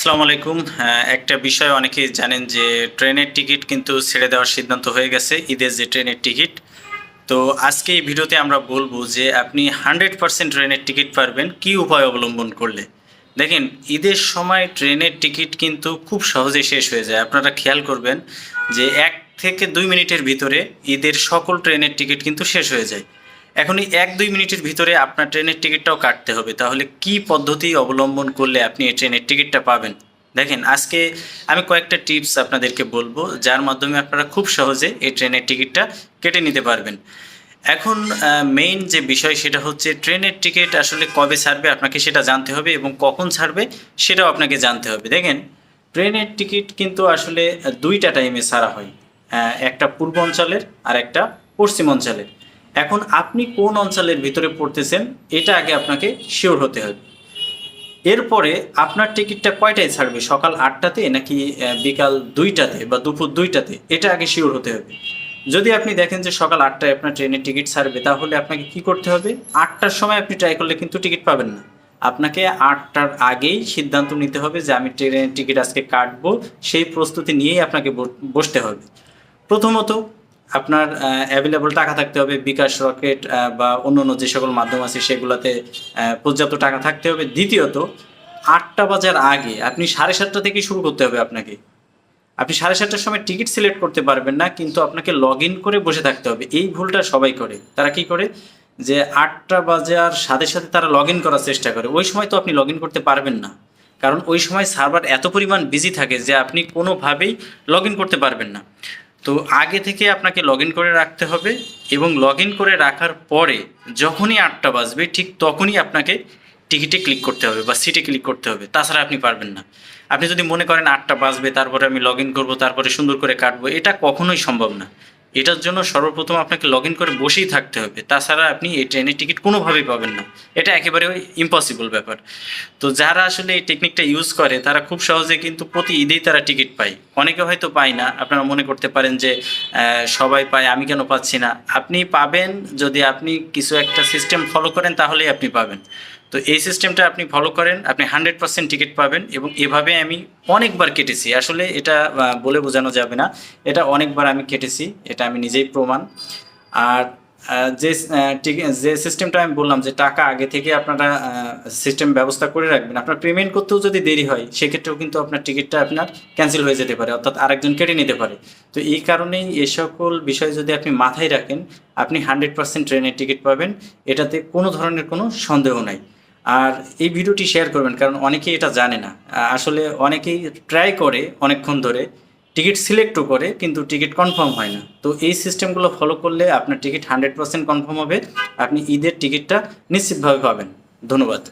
আসসালামু আলাইকুম। একটা বিষয় অনেকেই জানেন যে ট্রেনের টিকিট কিন্তু ছেড়ে দেওয়ার সিদ্ধান্ত হয়ে গেছে, ঈদের যে ট্রেনের টিকিট। তো আজকে এই ভিডিওতে আমরা বলব যে আপনি হান্ড্রেড পার্সেন্ট ট্রেনের টিকিট পারবেন, কি উপায় অবলম্বন করলে? দেখেন, ঈদের সময় ট্রেনের টিকিট কিন্তু খুব সহজে শেষ হয়ে যায়। আপনারা খেয়াল করবেন যে এক থেকে দুই মিনিটের ভিতরে ঈদের সকল ট্রেনের টিকিট কিন্তু শেষ হয়ে যায়। এখন এই এক দুই মিনিটের ভিতরে আপনার ট্রেনের টিকিটটাও কাটতে হবে। তাহলে কি পদ্ধতি অবলম্বন করলে আপনি এই ট্রেনের টিকিটটা পাবেন? দেখেন, আজকে আমি কয়েকটা টিপস আপনাদেরকে বলব, যার মাধ্যমে আপনারা খুব সহজে এই ট্রেনের টিকিটটা কেটে নিতে পারবেন। এখন মেইন যে বিষয় সেটা হচ্ছে ট্রেনের টিকিট আসলে কবে ছাড়বে, আপনাকে সেটা জানতে হবে এবং কখন ছাড়বে সেটাও আপনাকে জানতে হবে। দেখেন, ট্রেনের টিকিট কিন্তু আসলে দুইটা টাইমে ছাড়া হয় একটা পূর্ব অঞ্চলের আর একটা পশ্চিম অঞ্চলের। এখন আপনি কোন অঞ্চলের ভিতরে পড়তেছেন, এটা আগে আপনাকে শিওর হতে হবে। এরপরে আপনার টিকিটটা কয়টায় ছাড়বে, সকাল আটটাতে নাকি বিকাল দুইটাতে বা দুপুর দুইটাতে? এটা আগে শিওর হতে হবে। যদি আপনি দেখেন যে সকাল আটটায় আপনার ট্রেনের টিকিট ছাড়বে, তাহলে আপনাকে কি করতে হবে? আটটার সময় আপনি ট্রাই করলে কিন্তু টিকিট পাবেন না। আপনাকে আটটার আগেই সিদ্ধান্ত নিতে হবে যে আমি ট্রেনের টিকিট আজকে কাটবো, সেই প্রস্তুতি নিয়েই আপনাকে বসতে হবে। প্রথমত আপনার অ্যাভেলেবল টাকা থাকতে হবে, বিকাশ রকেট বা অন্য অন্য যে সকল মাধ্যম আছে সেগুলোতে পর্যাপ্ত টাকা থাকতে হবে। দ্বিতীয়ত, আটটা বাজার আগে আপনি সাড়ে সাতটা থেকে শুরু করতে হবে আপনাকে। আপনি সাড়ে সাতটার সময় টিকিট সিলেক্ট করতে পারবেন না, কিন্তু আপনাকে লগ ইন করে বসে থাকতে হবে। এই ভুলটা সবাই করে। তারা কি করে? যে আটটা বাজার সাথে সাথে তারা লগ ইন করার চেষ্টা করে। ওই সময় তো আপনি লগ ইন করতে পারবেন না। কারণ ওই সময় সার্ভার এত পরিমাণ বিজি থাকে যে আপনি কোনোভাবেই লগ ইন করতে পারবেন না। তো আগে থেকে আপনাকে লগ করে রাখতে হবে এবং লগ করে রাখার পরে যখনই আটটা বাজবে ঠিক তখনই আপনাকে টিকিটে ক্লিক করতে হবে বা সিটে ক্লিক করতে হবে। তাছাড়া আপনি পারবেন না। আপনি যদি মনে করেন আটটা বাজবে, তারপরে আমি লগ ইন করব, তারপরে সুন্দর করে কাটবো, এটা কখনোই সম্ভব না। এটার জন্য সর্বপ্রথম আপনাকে লগ ইন করে বসেই থাকতে হবে। তাছাড়া আপনি এই ট্রেনের টিকিট কোনোভাবেই পাবেন না। এটা একেবারে ইম্পসিবল ব্যাপার। তো যারা আসলে এই টেকনিকটা ইউজ করে, তারা খুব সহজে কিন্তু প্রতি ঈদেই তারা টিকিট পায়। অনেকে হয়তো পায় না। আপনারা মনে করতে পারেন যে সবাই পায়, আমি কেন পাচ্ছি না? আপনি পাবেন যদি আপনি কিছু একটা সিস্টেম ফলো করেন, তাহলেই আপনি পাবেন। তো এই সিস্টেমটা আপনি ফলো করেন, আপনি হান্ড্রেড পার্সেন্ট টিকিট পাবেন এবং এভাবে আমি অনেকবার কেটেছি। আসলে এটা বলে বোঝানো যাবে না। এটা অনেকবার আমি কেটেছি, এটা আমি নিজেই প্রমাণ। আর যে যে সিস্টেমটা আমি বললাম যে টাকা আগে থেকে আপনারা সিস্টেম ব্যবস্থা করে রাখবেন, আপনার পেমেন্ট করতেও যদি দেরি হয়, সেক্ষেত্রেও কিন্তু আপনার টিকিটটা আপনার ক্যান্সেল হয়ে যেতে পারে, অর্থাৎ আরেকজন কেটে নিতে পারে। তো এই কারণেই এ সকল বিষয় যদি আপনি মাথায় রাখেন, আপনি হান্ড্রেড পার্সেন্ট ট্রেনের টিকিট পাবেন। এটাতে কোনো ধরনের কোনো সন্দেহ নাই। আর এই ভিডিওটি শেয়ার করবেন, কারণ অনেকেই এটা জানে না। আসলে অনেকেই ট্রাই করে অনেকক্ষণ ধরে টিকিট সিলেক্টও করে, কিন্তু টিকিট কনফার্ম হয় না। তো এই সিস্টেমগুলো ফলো করলে আপনার টিকিট হান্ড্রেড পার্সেন্ট কনফার্ম হবে, আপনি ঈদের টিকিটটা নিশ্চিতভাবে পাবেন। ধন্যবাদ।